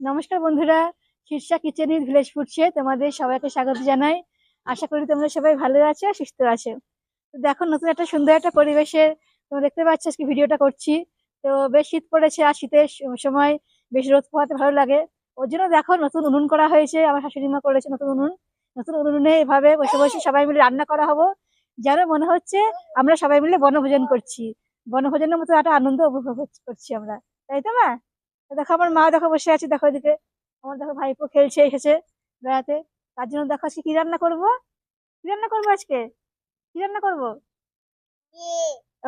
নমস্কার বন্ধুরা, Shirsha kitchen is village ফুডসে তোমাদের সবাইকে স্বাগত জানাই। আশা করি তোমরা সবাই ভালো আছো, সুস্থ আছো। তো দেখো, নতুন একটা সুন্দর একটা পরিবেশে তোমরা দেখতে পাচ্ছ, আজকে ভিডিওটা করছি। তো বেশ শীত পড়েছে, আর শীতের সময় বেশ রোদ পোহাতে ভালো লাগে। ওর জন্য দেখো, নতুন উনুন করা হয়েছে, আমার শাশুড়ি মা করেছে নতুন উনুন। নতুন উনুনে এভাবে বসে বসে সবাই মিলে রান্না করা হব। যেন মনে হচ্ছে, আমরা সবাই মিলে বনভোজন করছি। বনভোজনের মতো একটা আনন্দ উপভোগ করছি আমরা। তাই তো মা? দেখো আমার মা দেখো বসে আছে দেখো এদিকে। আমার দেখো ভাইপো খেলছে এসেছে বেড়াতে। তার জন্য দেখো আজকে কি রান্না করব? কি রান্না করব আজকে? কি রান্না করব?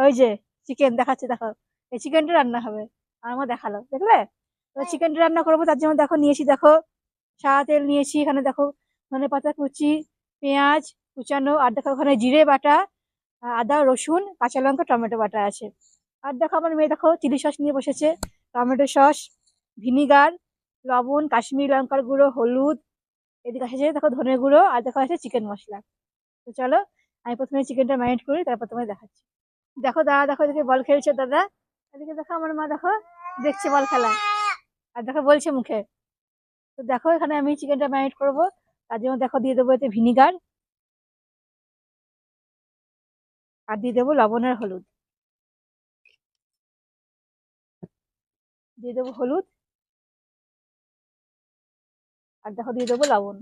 ওই যে চিকেন দেখাচ্ছে দেখো। এই চিকেনটা রান্না হবে। আর আমার দেখাল দেখলে? তো চিকেনটা রান্না করব তার জন্য দেখো নিয়েছি দেখো সাদা তেল নিয়েছি এখানে দেখো ধনে পাতা কুচি পেঁয়াজ কুচানো আর দেখো ওখানে জিরে বাটা আদা রসুন কাঁচা লঙ্কা টমেটো বাটা আছে। আর দেখো আমার মেয়ে দেখো চিলি সস নিয়ে বসেছে। টমেটো সস, ভিনিগার, লবণ, কাশ্মীরি লঙ্কার গুঁড়ো, হলুদ। এদিকে আছে দেখো ধনে গুঁড়ো আর দেখো আছে চিকেন মশলা। তো চলো, আমি প্রথমে চিকেনটা ম্যারিনেট করি, তারপর তোমায় দেখাচ্ছি। দেখো দাদা, দেখো এদিকে বল খেলছে দাদা। এদিকে দেখো আমার মা, দেখো, দেখছে বল খেলা। আর দেখো বলছে মুখে। তো দেখো এখানে আমি চিকেনটা ম্যারিনেট করব। তার জন্য দেখো দিয়ে দেবো এতে ভিনিগার। আর দিয়ে দেবো লবণ আর হলুদ। দিয়ে দেবো হলুদ। আর দেখো দিয়ে দেবো লবণ।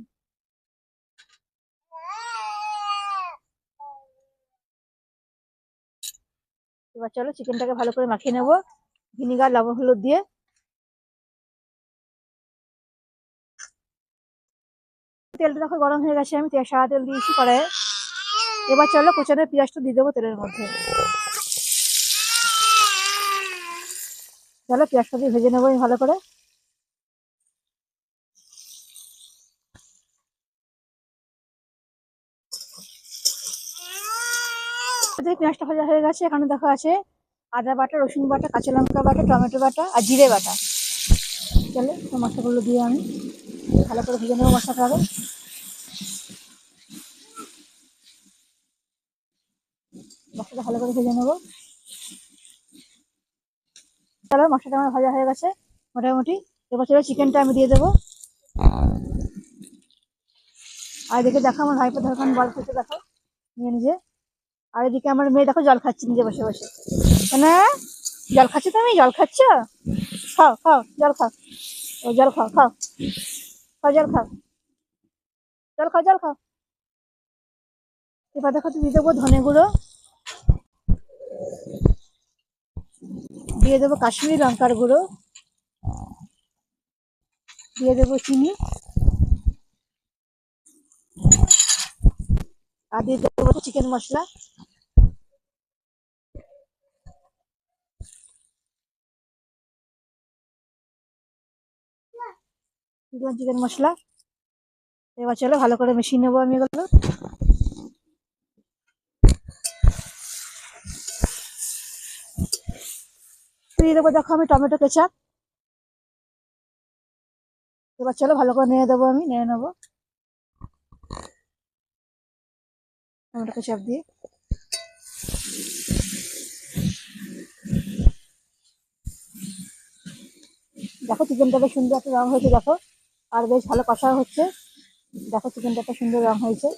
এবার চলো চিকেনটাকে ভালো করে মাখিয়ে নেব। ভিনিগার, লবণ, হলুদ দিয়ে। তেলটা দেখো গরম হয়ে গেছে, আমি সাদা তেল দিয়েছি কড়াইয়ে। এবার চলো কুচানো পেঁয়াজটা দিয়ে দেবো তেলের মধ্যে। চলো পেঁয়াজটা দিয়ে ভেজে নেব ভালো করে। পেঁয়াজটা ভাজা হয়ে গেছে, এখানে দেখো আছে আদা বাটা, রসুন বাটা, কাঁচা লঙ্কা বাটা, টমেটো বাটা আর জিরে বাটা। চলো মশলাগুলো দিয়ে আমি ভালো করে ভেজে নেব মশলাটাকে। মশলাটা ভালো করে ভেজে নেব। চলো মশলাটা আমার ভাজা হয়ে গেছে। মোটামুটি এবার চিকেনটা আমি দিয়ে দেবো। আর এদিকে দেখো আমার ভাইপো ধরো বল খেতে দেখো। নিয়ে নিজে আর এদিকে আমার মেয়ে দেখো জল খাচ্ছে নিজে বসে বসে। না জল খাচ্ছ তুমি? জল খাচ্ছ? খাও খাও, জল খাও। ও, জল খাও খাও। খাও, জল খাও। জল খাও জল খাও। এবার দেখো দিয়ে দেবো ধনে গুঁড়ো। দিয়ে দেবো কাশ্মীরি লঙ্কার গুঁড়ো। দিয়ে দেবো চিনি। আর দিয়ে দেবো চিকেন মশলা। চিকেন মশলা। এবার চলো ভালো করে মিশিয়ে নেব আমি এগুলো। দিয়ে দেবো, দেখো আমি টমেটো কেচাপ। এবার চলো ভালো করে নিয়ে দেবো আমি নিয়ে নেব। টমেটো কেচাপ দিয়ে। দেখো চিকেনটা বেশ সুন্দর একটা রং হয়েছে, দেখো। আর বেশ ভালো কষা হচ্ছে। দেখো চিকেনটা একটা সুন্দর রং হয়েছে।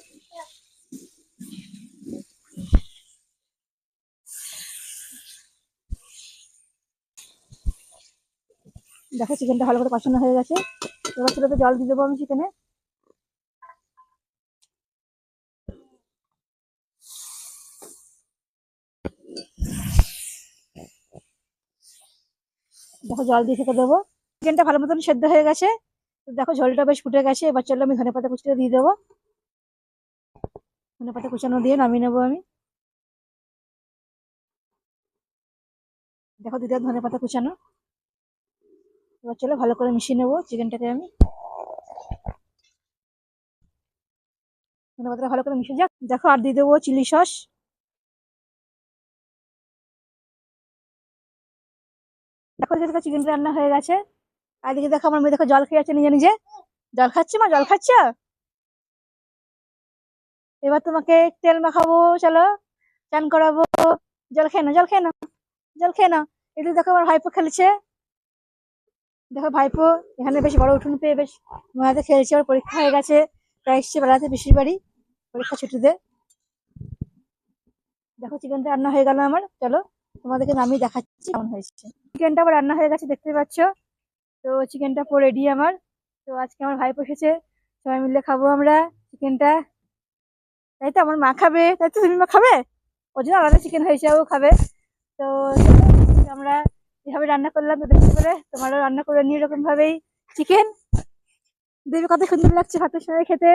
দেখো চিকেনটা ভালো করে কষানো হয়ে গেছে। এবার ছোটো জল দিয়ে দেবো আমি চিকেনে দেখো জল দিয়ে থেকে দেবো। চিকেনটা ভালো মতন সেদ্ধ হয়ে গেছে। দেখো ঝোলটা বেশ ফুটে গেছে। এবার চলো আমি ধনে পাতা কুচিটা দিয়ে দেবো। ধনে পাতা কুচানো দিয়ে নামিয়ে নেব আমি। দেখো দিদি ধনে পাতা কুচানো। এবার চলো ভালো করে মিশিয়ে নেব চিকেনটাকে আমি। ধনে ভালো করে মিশে যাক। দেখো, আর দিয়ে দেবো চিলি সস। দেখো, এদিকে চিকেনটা রান্না হয়ে গেছে। আর এদিকে দেখো, আমার মেয়ে দেখো জল খেয়ে যাচ্ছে নিজে নিজে। জল খাচ্ছে মা? জল খাচ্ছ? এবার তোমাকে তেল মাখাবো, চলো। চান করাবো। জল খেয়ে না জল খেয়ে না জল খেয়ে নাও। এদিকে দেখো, আমার ভাইপো খেলছে। দেখো ভাইপো, এখানে বেশ বড় উঠোন পেয়ে বেশ মজাতে খেলছে। ওর পরীক্ষা হয়ে গেছে তাই এসছে বেড়াতে পিসির বাড়ি, পরীক্ষা ছুটিতে। দেখো চিকেনটা রান্না হয়ে গেল আমার। চলো তোমাদেরকে নামিয়ে দেখাচ্ছি কেমন হয়েছে। চিকেনটা আবার রান্না হয়ে গেছে, দেখতে পাচ্ছ? তো চিকেনটা পুরো রেডি আমার। তো আজকে আমার ভাই বসেছে সবাই মিলে খাব আমরা চিকেনটা। তাই তো আমার মা খাবে, তাই তো তুমি মা খাবে? ওর জন্য আলাদা চিকেন হয়েছে, ও খাবে। তো আমরা যেভাবে রান্না করলাম তো দেখতে রান্না করে নিয়ে এরকম ভাবেই চিকেন দেখবে কত সুন্দর লাগছে ভাতের সঙ্গে খেতে।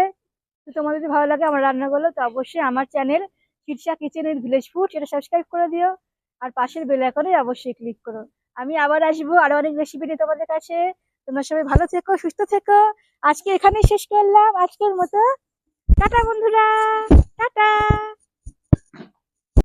তো তোমাদের যদি ভালো লাগে আমার রান্নাগুলো, তো অবশ্যই আমার চ্যানেল শীর্ষা কিচেনের ভিলেজ ফুড সেটা সাবস্ক্রাইব করে দিও। আর পাশের বেল আইকনে অবশ্যই ক্লিক করো। আমি আবার আসব আরও অনেক রেসিপি নিয়ে তোমাদের কাছে। তোমরা সবাই ভালো থেকো, সুস্থ থেকো। আজকে এখানেই শেষ করলাম। আজকের মতো। টাটা বন্ধুরা। টাটা।